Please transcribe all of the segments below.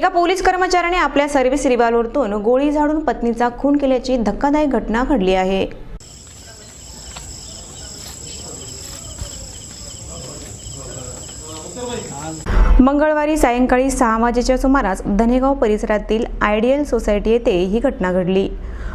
एका पोलीस कर्मचाऱ्याने आपल्या सर्व्हिस रिव्हॉल्वरतून गोळी झाडून पत्नीचा खून केल्याची धक्कादायक घटना घडली आहे. मंगळवारी सायंकाळी सहा वाजेच्या सुमारास धनेगाव परिसरातील आयडियल सोसायटी येथे ही घटना घडली.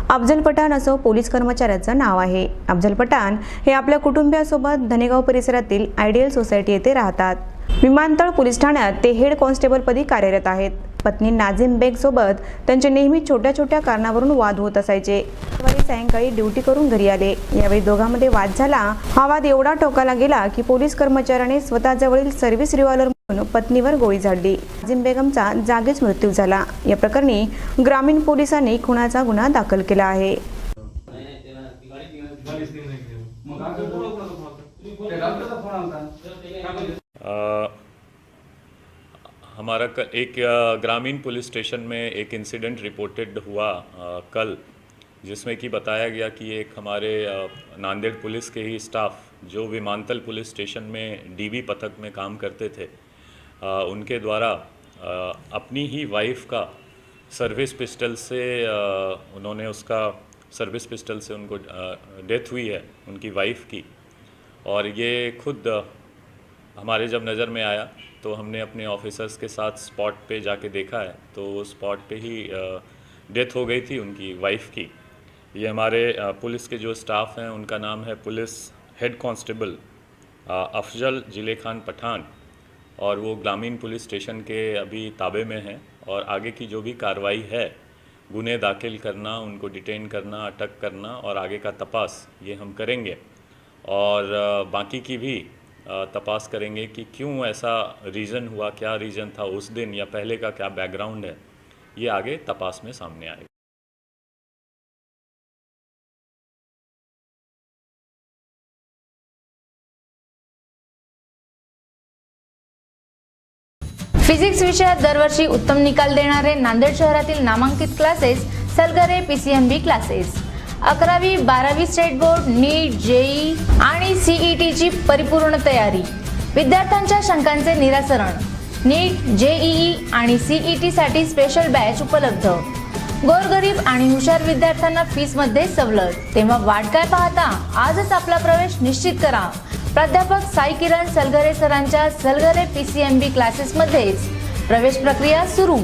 अफजल पठाण असं पोलीस कर्मचाऱ्याचं नाव आहे. अफजल पठाण हे आपल्या कुटुंबियासोबत धनेगाव परिसरातील आयडियल सोसायटी येथे राहतात. विमानतळ पोलीस ठाण्यात ते हेड कॉन्स्टेबलपदी कार्यरत आहेत. पत्नी नाझिम बेगसोबत त्यांचे नेहमी छोट्या छोट्या कारणावरून वाद होत असायचे. सायंकाळी ड्युटी करून घरी आले. यावेळी दोघांमध्ये वाद झाला. हा वाद एवढा टोकाला गेला की पोलीस कर्मचाऱ्याने स्वतःजवळील सर्व्हिस रिव्हॉल्वर म्हणून पत्नीवर गोळी झाडली. नाझिम बेगमचा जागीच मृत्यू झाला. या प्रकरणी ग्रामीण पोलिसांनी खुनाचा गुन्हा दाखल केला आहे. मग हमारा एक ग्रामीण पुलिस स्टेशन में एक इंसिडेंट रिपोर्टेड हुआ कल, जिसमें कि बताया गया कि एक हमारे नांदेड़ पुलिस के ही स्टाफ जो विमानतल पुलिस स्टेशन में डीबी पथक में काम करते थे उनके द्वारा अपनी ही वाइफ का सर्विस पिस्टल से उन्होंने उसका सर्विस पिस्टल से उनको डेथ हुई है, उनकी वाइफ की। और ये खुद हमारे जब नज़र में आया तो हमने अपने ऑफिसर्स के साथ स्पॉट पे जाके देखा है। तो स्पॉट पे ही डेथ हो गई थी उनकी वाइफ की। ये हमारे पुलिस के जो स्टाफ हैं, उनका नाम है पुलिस हेड कांस्टेबल अफजल ज़िले खान पठान। और वो ग्रामीण पुलिस स्टेशन के अभी ताबे में हैं और आगे की जो भी कार्रवाई है गुने दाखिल करना, उनको डिटेन करना, अटक करना और आगे का तपास ये हम करेंगे। और बाकी की भी तपास करेंगे कि क्यों ऐसा रीज़न हुआ क्या रीज़न था उस दिन या पहले का क्या बैकग्राउंड है ये आगे तपास में सामने आएगा। फिजिक्स विषयात दरवर्षी उत्तम निकाल देणारे नांदेड शहरातील नामांकित क्लासेस सलगरे पीसीएमबी क्लासेस अकरावी बारावी स्टेट बोर्ड नीट जेई आणि सीईटीची परिपूर्ण तयारी. विद्यार्थ्यांच्या शंकांचे निरासरण. नीट जेईई आणि सीईटी साठी स्पेशल बॅच उपलब्ध. गोरगरीब आणि हुशार विद्यार्थ्यांना फीसमध्ये सवलत. तेव्हा वाट काय पाहता? आजच आपला प्रवेश निश्चित करा. प्राध्यापक साई किरण सलगरे सरांच्या सलगरे पीसीएमबी क्लासेस मध्येच. प्रवेश प्रक्रिया सुरू.